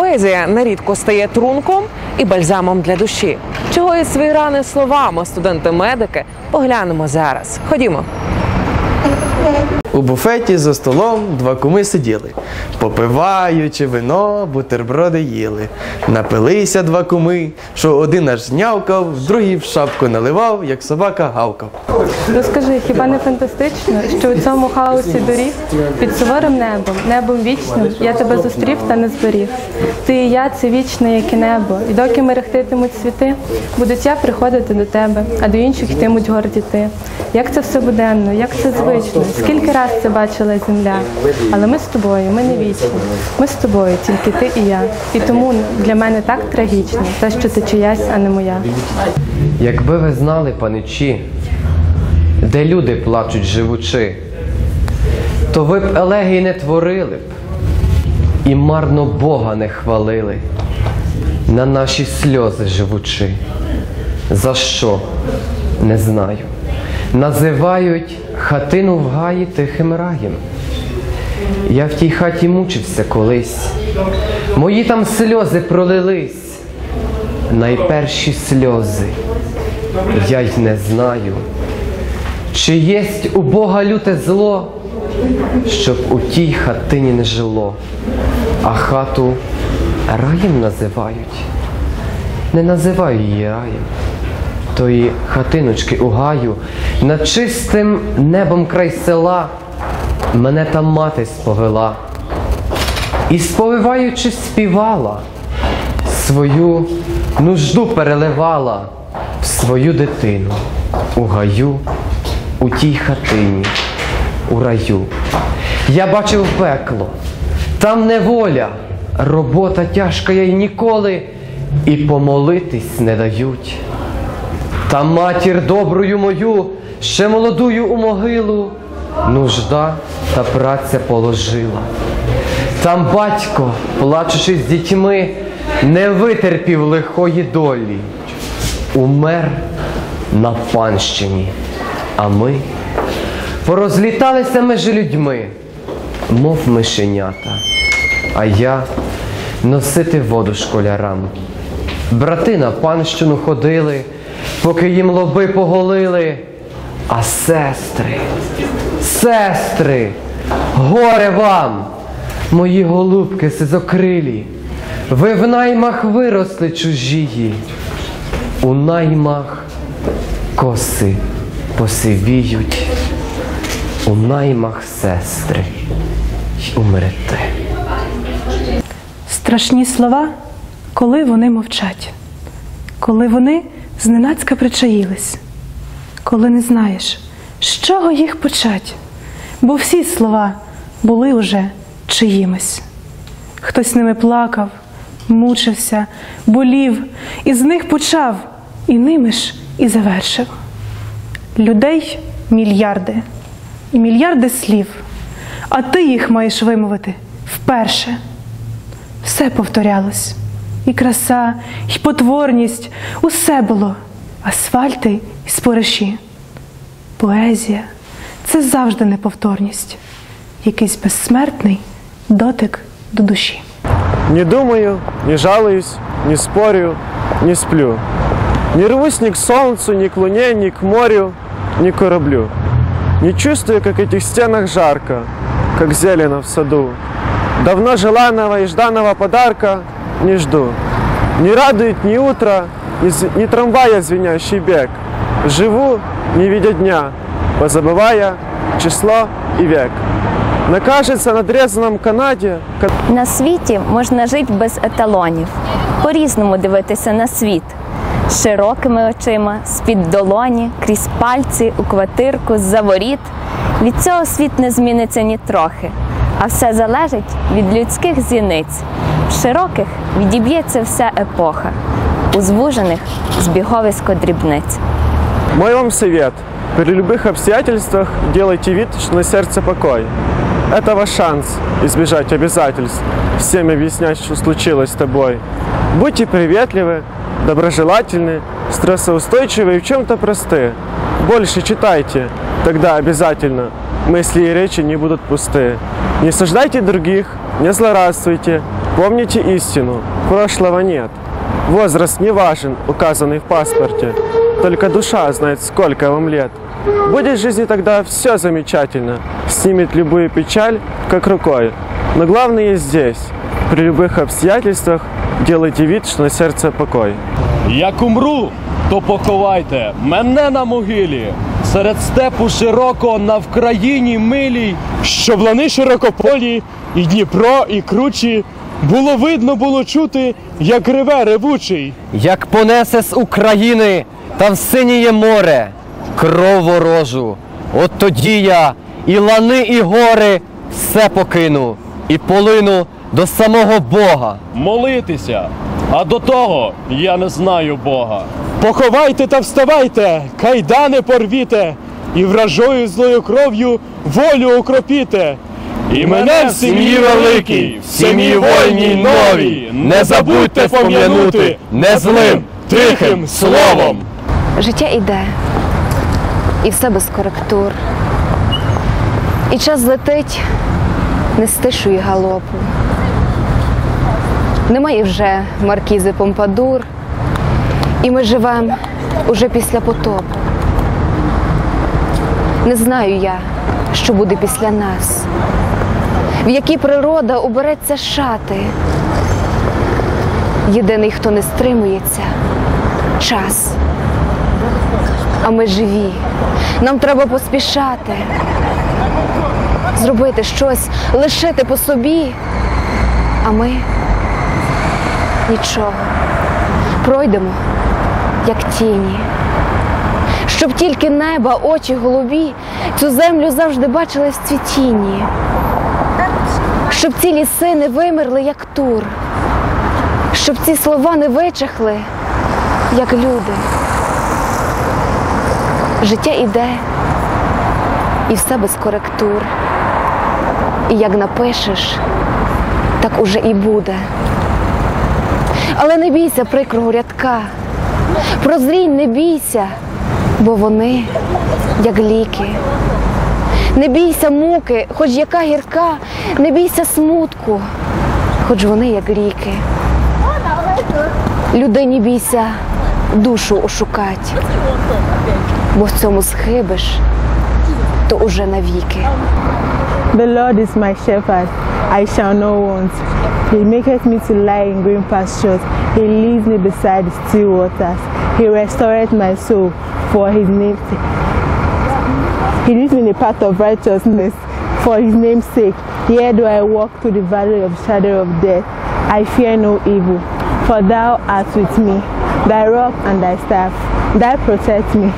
Поезія нерідко стає трунком і бальзамом для душі. Чого і свої рани словами студенти-медики поглянемо зараз. Ходімо. У буфеті за столом два куми сиділи, попиваючи вино, бутерброди їли. Напилися два куми, що один аж нявкав, другий в шапку наливав, як собака гавкав. Розкажи, хіба не фантастично, що у цьому хаосі доріг під суворим небом, небом вічним, я тебе зустрів та не зберіг. Ти і я це вічне, як і небо, і доки мерехтитимуть світи, будуть я приходити до тебе, а до інших йтимуть горді ти. Як це все буденно, як це звично, скільки раз це бачила земля. Але ми з тобою, ми не вічні. Ми з тобою, тільки ти і я. І тому для мене так трагічно, те, що ти чиясь, а не моя. Якби ви знали, паничі, де люди плачуть живучи, то ви б елегій не творили б і марно Бога не хвалили на наші сльози живучи. За що? Не знаю. Називають хатину в гаї тихим раєм. Я в тій хаті мучився колись, мої там сльози пролились, найперші сльози. Я й не знаю, чи єсть у Бога люте зло, щоб у тій хатині не жило, а хату раєм називають. Не називаю її раєм, тої хатиночки у гаю, над чистим небом край села мене там мати сповела. І сповиваючи, співала, свою нужду переливала в свою дитину у гаю, у тій хатині, у раю. Я бачив пекло, там неволя, робота тяжка я й ніколи і помолитись не дають. Та матір добрую мою, ще молодую у могилу, нужда та праця положила. Там батько, плачучи з дітьми, не витерпів лихої долі, умер на панщині, а ми порозліталися межі людьми, мов мишенята, а я носити воду школярам. Брати на панщину ходили, поки їм лоби поголили, а сестри, сестри, горе вам, мої голубки сизокрилі, ви в наймах виросли чужії, у наймах коси посивіють, у наймах сестри й умрете. Страшні слова, коли вони мовчать, коли вони зненацька причаїлись, коли не знаєш, з чого їх почать, бо всі слова були уже чиїмись. Хтось ними плакав, мучився, болів, і з них почав, і ними ж і завершив. Людей мільярди, і мільярди слів, а ти їх маєш вимовити вперше. Все повторялось, і краса, і потворність, усе було, асфальти і спориші. Поезія це завжди неповторність, якийсь безсмертний дотик до душі. Не думаю, не жалуюсь, не спорю, не сплю. Не рвусь ни к солнцу, ни к луне, ни к морю, к кораблю. Не чувствую, как этих стенах жарко, как зелено в саду. Давно желанного и жданного подарка не жду. Не радует ни утро, ни, ни трамвая звенящий бег. Живу, не видя дня, позабывая число и век. На кажется надрезанном канаде На світі можна жити без еталонів, по-різному дивитися на світ, широкими очима, з-під долоні, крізь пальці, у квартирку, з-за воріт. Від цього світ не зміниться ні трохи, а все залежить від людських зіниць. В широких відіб'ється вся епоха, у звужених збіговисько дрібниць. Мой вам совет. При любых обстоятельствах делайте вид, что на сердце покой. Это ваш шанс избежать обязательств, всем объяснять, что случилось с тобой. Будьте приветливы, доброжелательны, стрессоустойчивы и в чем-то просты. Больше читайте, тогда обязательно мысли и речи не будут пусты. Не суждайте других, не злорадствуйте, Помните истину, прошлого нет. Возраст не важен, указанный в паспорте. Только душа знает, сколько вам лет. Будет в жизни тогда все замечательно. Снимет любую печаль, как рукой. Но главное здесь. При любых обстоятельствах делайте вид, что на сердце покой. Як умру, то поховайте мене на могилі, серед степу широкого на Вкраїні милій, Щоб лани широкополі, і Дніпро, і кручі, було видно, було чути, як реве ревучий. Як понесе з України та в синіє море кров ворожу. От тоді я і лани, і гори все покину, і полину до самого Бога. молитися. А до того я не знаю Бога. Поховайте та вставайте, кайдани порвіте, і вражою злою кров'ю волю окропіте. І мене в сім'ї великій, в сім'ї вольній новій, не забудьте пом'янути не злим, тихим словом. Життя іде, і все без коректур. І час летить не з тишою галопу. Немає вже маркізи Помпадур, і ми живемо уже після потопу. Не знаю я, що буде після нас, в які природа убереться шати. Єдиний, хто не стримується час. А ми живі. Нам треба поспішати, зробити щось, лишити по собі. А ми нічого. Пройдемо, як тіні. Щоб тільки неба, очі голубі цю землю завжди бачили в цвітінні. Щоб ці ліси не вимерли, як тур. Щоб ці слова не вичахли, як люди. Життя іде, і все без коректур. І як напишеш, так уже і буде. Але не бійся прикрого рядка, прозрінь не бійся, бо вони як ліки. Не бійся муки, хоч яка гірка, не бійся смутку, хоч вони як ріки. Людині бійся душу ошукать, бо в цьому схибиш, то уже навіки. The Lord is my shepherd, I shall not want. He maketh me to lie in green pastures. He leads me beside still waters. He restoreth my soul for his name's sake. He leads me in the path of righteousness for his name's sake. Here do I walk through the valley of shadow of death, I fear no evil, for thou art with me. Thy rock and thy staff, thou protect me.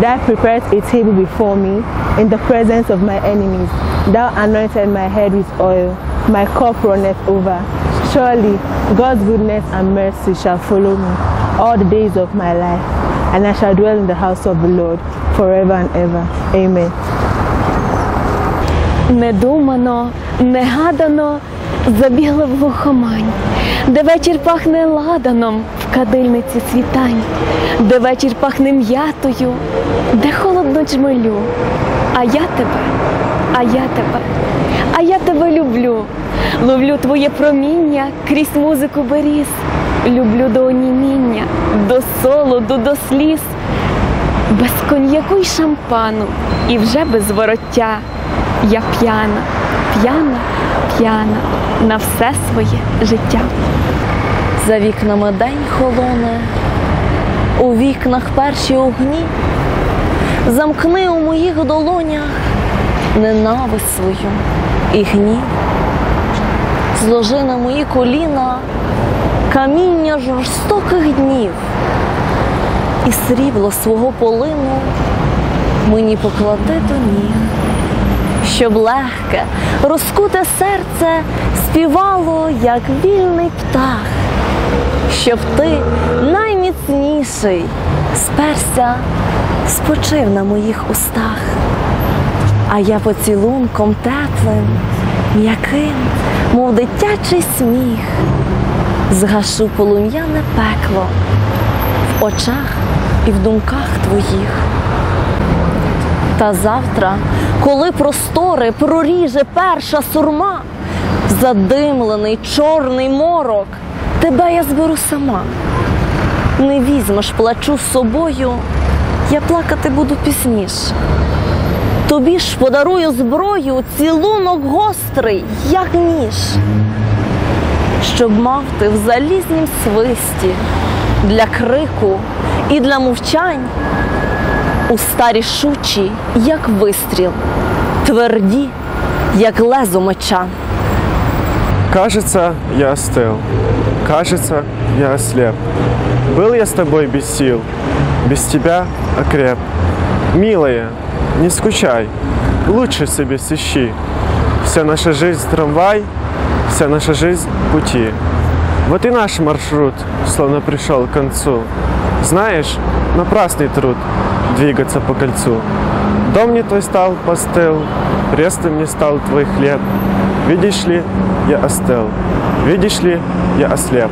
Thou preparest a table before me in the presence of my enemies. Thou anointed my head with oil My cup runneth over. Surely God's goodness and mercy shall follow me all the days of my life, and I shall dwell in the house of the Lord forever and ever. Amen. Недумано, негадано забігла в глухомань, де вечір пахне ладаном в кадильниці світань, де вечір пахне м'ятою, де холодно джмелю. А я тебе, а я тебе, а я тебе люблю. Ловлю твоє проміння крізь музику беріз. Люблю до оніміння, до солоду, до сліз без коньяку й шампану, і вже без вороття. Я п'яна, п'яна, п'яна на все своє життя. За вікнами день холоне, у вікнах перші огні, замкни у моїх долонях ненависть свою і гнів, зложи на мої коліна каміння жорстоких днів, і срібло свого полину мені поклади до ніг щоб легке, розкуте серце співало, як вільний птах, щоб ти найміцніший сперся, спочив на моїх устах, а я поцілунком теплим, м'яким, мов дитячий сміх, згашу полум'яне пекло в очах і в думках твоїх. Та завтра, коли простори проріже перша сурма, задимлений чорний морок тебе я зберу сама. Не візьмеш плачу з собою, я плакати буду пізніше. Тобі ж подарую зброю, цілунок гострий, як ніж, щоб мав ти в залізнім свисті для крику і для мовчань уста рішучі, як вистріл, тверді, як лезо меча. Кажется, я остыл. Кажется, я ослеп. Был я с тобой без сил, без тебя окреп. Милая, не скучай, лучше себе сыщи. Вся наша жизнь трамвай, вся наша жизнь пути. Вот и наш маршрут словно пришел к концу. Знаешь, напрасный труд двигаться по кольцу. Дом не твой стал постыл, пресным не стал твой хлеб. Видишь ли, я остыл, видишь ли, я ослеп.